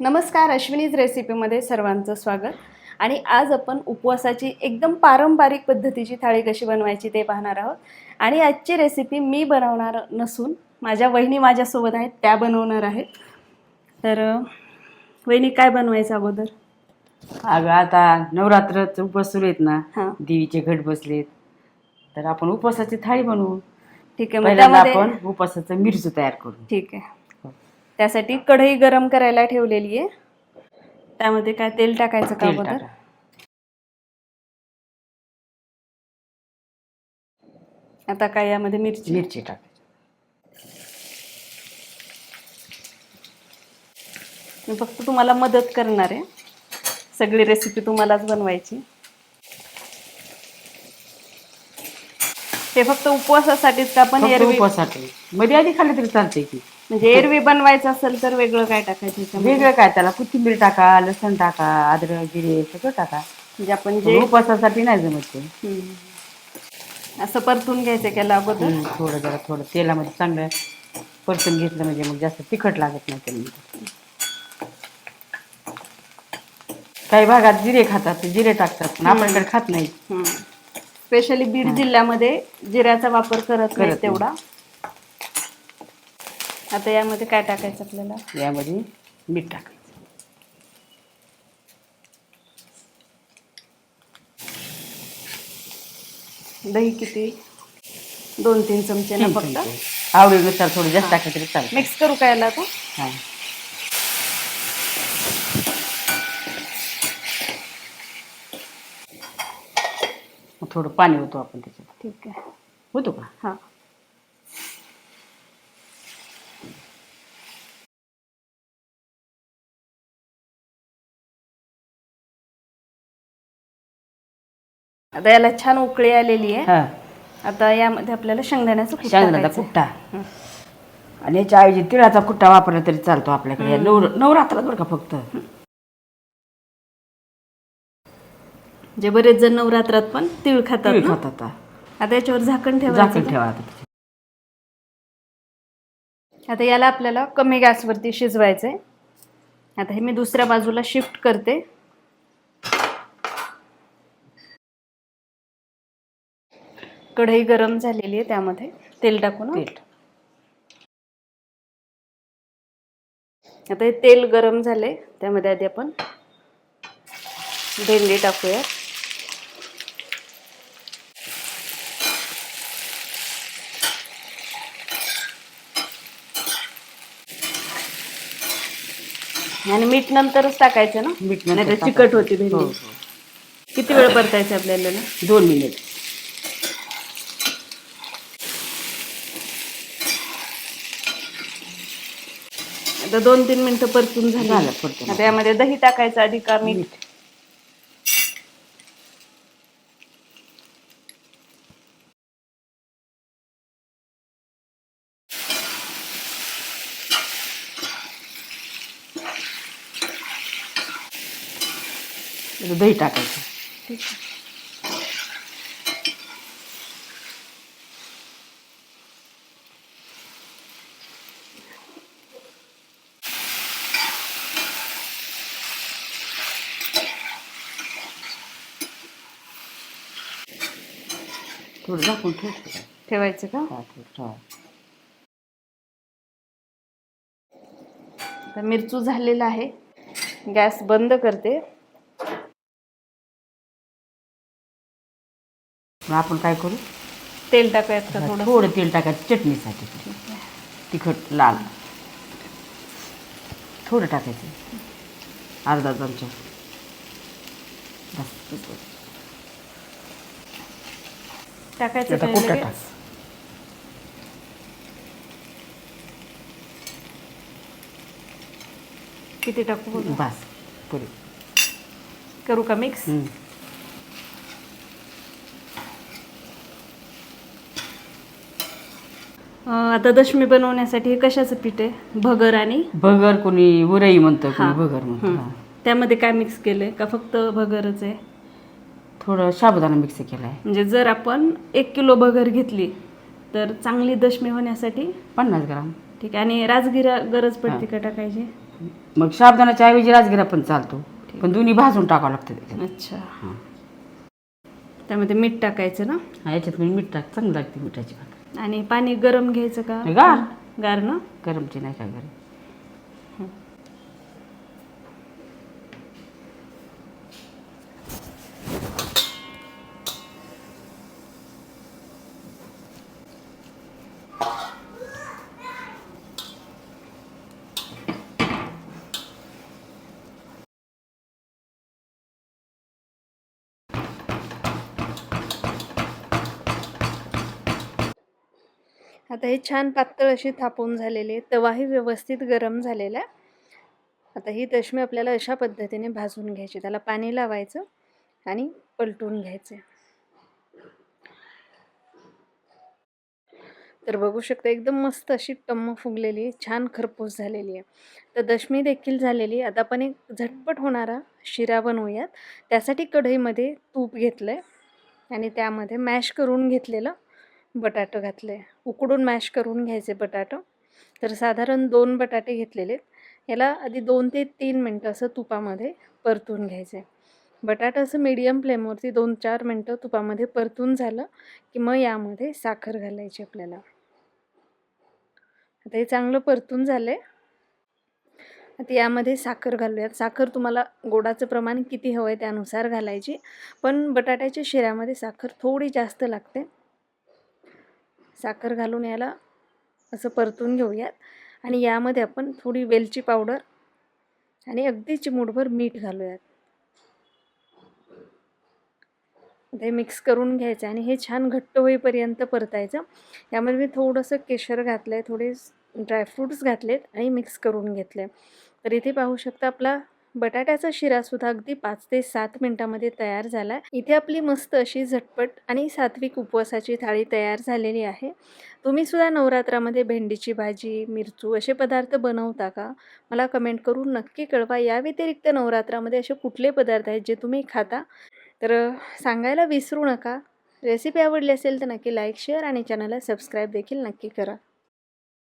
नमस्कार अश्विनीज रेसिपीमध्ये सर्वांचं स्वागत. आणि आज आपण उपवासाची एकदम पारंपरिक पद्धतीची थाळी कशी बनवायची ते पाहणार आहोत. आणि आजची रेसिपी मी बनवणार नसून माझ्या वहिनी माझ्यासोबत आहेत त्या बनवणार आहेत. तर वहिनी काय बनवायचं अगोदर? अगं आता नवरात्रच उपवास सुरू आहेत ना. हां. देवीचे घट बसलेत. तर आपण उपवासाची थाळी बनवू. ठीक आहे मग पहिल्यांदा त्यामध्ये आपण उपवासाचं मिरचू तयार करू. ठीक आहे. त्यासाठी कढई गरम करायला ठेवलेली आहे. त्यामध्ये काय तेल टाकायचं का तेल अगोदर? टाका. आता काय यामध्ये मिरची? मिरची टाका. मी फक्त तुम्हाला मदत करणार आहे. सगळी रेसिपी तुम्हालाच बनवायची. हे फक्त उपवासासाठीच का पण फक्त एरवी उपवासासाठी. मध्ये आधी खाल्लं तरी चालतंय की. म्हणजे एरवी बनवायचं असेल तर वेगळं काय टाकायचं? वेगळं काय त्याला? कोथिंबीर टाका लसण टाका अद्रक जिरे सगळं टाका. म्हणजे आपण पण जे उपवासासाठी नाही जमत ते. हम्म. असं परतून घ्यायचं केलं अगोदर? हम्म, थोडं जरा थोडं. तेलामध्ये चांगलं परतून घेतलं म्हणजे मग जास्त तिखट लागत नाही त्यामध्ये. काही भागात जिरे खातात ते जिरे टाकतात पण आपल्याकडे खात नाही स्पेशली बीड जिल्ह्यामध्ये जिऱ्याचा वापर करत नाही नाही. तेवढा. आता यामध्ये काय टाकायचं आपल्याला? यामध्ये मीठ टाकायचं. दही किती? दोन तीन चमचे ना फक्त. आवडीनुसार थोडं जास्त टाकलं तरी चालतं. मिक्स करू काय याला आता? हां. थोडं पाणी होतो आपण त्याच्यात. ठीक आहे. होतो का? हां. आता याला छान उकळी आलेली आहे हां आता यामध्ये आपल्याला शेंगदाण्याचं कूट शेंगदाण्याचा टाकायचं. कुट्टा. आणि याच्या ऐवजी तिळाचा कुट्टा वापरला तरी चालतो आपल्याकडे नऊ नवरात्रात बरं का फक्त जे बरेच जण नवरात्रात पण तीळ खातात तीळ ना? आता. आता याच्यावर झाकण झाकण ठेवायचं ठेवा आता. आता याला आपल्याला कमी गॅसवरती शिजवायचंय आता हे मी दुसऱ्या बाजूला शिफ्ट करते कढई गरम झालेली आहे त्यामध्ये तेल टाकून. तेल आता हे तेल गरम झाले त्यामध्ये आधी आपण भेंडी टाकूया आणि मीठ नंतरच टाकायचं ना मीठ नाही चिकट होती टाकायचं. हो, भेंडी हो. किती वेळ परतायचं आपल्याला ना? दोन मिनिट आता दोन तीन मिनिटं परतून झाली. झालं परतून. आता यामध्ये दही टाकायचं आधी का मीठ दही टाकायचं. थोडं झाकून ठेवायचं ठेवायचं का हा, थोडं. आता मिरचू झालेला आहे. गॅस बंद करते. मग आपण काय करू? तेल टाकूयात का थोडं थोडं तेल टाकायचं चटणीसाठी. तिखट लाल. थोडं टाकायचं. अर्धा चमचा. बस. टाकायचं काय लगेच? किती टाकू बघू बस पुरी करू का मिक्स हम्म. आता दशमी बनवण्यासाठी हे कशाचं पीठ आहे भगर आणि भगर कोणी उरई म्हणतं कोणी हा. भगर म्हणतं हं. हा. त्यामध्ये काय मिक्स केलंय का फक्त भगरच आहे थोडं साबुदाणा मिक्स केला आहे म्हणजे जर आपण एक किलो भगर घेतली तर चांगली दशमी होण्यासाठी पन्नास ग्राम. ठीक आहे. आणि राजगिरा गरज पडते का टाकायची? मग साबुदाण्याच्या ऐवजी राजगिरा पण चालतो. पण दोन्ही भाजून टाकावं लागतं त्याच्यात. अच्छा. हां. त्यामध्ये मीठ टाकायचं ना? हा, याच्यात मी मीठ टाक चांगलं लागते मिठाची भाकर. आणि पाणी गरम घ्यायचं का? गार. गार ना? गरमची नाही काय गरम. आता हे छान पातळ अशी थापून झालेले तवाही व्यवस्थित गरम झालेला आहे. आता ही दशमी आपल्याला अशा पद्धतीने भाजून घ्यायची. त्याला पाणी लावायचं आणि पलटून घ्यायचे. तर बघू शकता एकदम मस्त अशी टम्म फुगलेली आहे. छान खरपूस झालेली आहे. तर दशमी देखील झालेली आता आपण एक झटपट होणारा शिरा बनवूयात. त्यासाठी कढईमध्ये तूप घेतलं आहे आणि त्यामध्ये मॅश करून घेतलेलं बटाटं घातले. उकडून मॅश करून घ्यायचे बटाटं. तर साधारण दोन बटाटे घेतलेले आहेत. याला आधी दोन ते तीन मिनटं असं तुपामध्ये परतून घ्यायचे. बटाटा असं मीडियम फ्लेमवरती दोन चार मिनटं तुपामध्ये परतून झालं की मग यामध्ये साखर घालायची आपल्याला. आता हे चांगलं परतून झालं आहे आता यामध्ये साखर घालूयात. साखर तुम्हाला गोडाचं प्रमाण किती हवं आहे त्यानुसार घालायची. पण बटाट्याच्या शिऱ्यामध्ये साखर थोडी जास्त लागते. साखर घालून याला असं परतून घेऊयात. आणि यामध्ये आपण थोडी वेलची पावडर आणि अगदी चिमूटभर मीठ घालूयात. ते मिक्स करून घ्यायचं आणि हे छान घट्ट होईपर्यंत परतायचं. यामध्ये मी थोडंसं केशर घातलं आहे थोडे ड्रायफ्रूट्स घातलेत आणि मिक्स करून घेतले तर इथे पाहू शकता आपला बटाट्याचा शिरासुद्धा अगदी पाच ते सात मिनटामध्ये तयार झाला. आहे इथे आपली मस्त अशी झटपट आणि सात्विक उपवासाची थाळी तयार झालेली आहे. तुम्ही सुद्धा नवरात्रामध्ये भेंडीची भाजी मिरचू असे पदार्थ बनवता का? मला कमेंट करून नक्की कळवा. या व्यतिरिक्त नवरात्रामध्ये असे कुठले पदार्थ आहेत जे तुम्ही खाता? तर सांगायला विसरू नका. रेसिपी आवडली असेल तर नक्की लाईक शेअर आणि चॅनलला सबस्क्राईब देखील नक्की करा.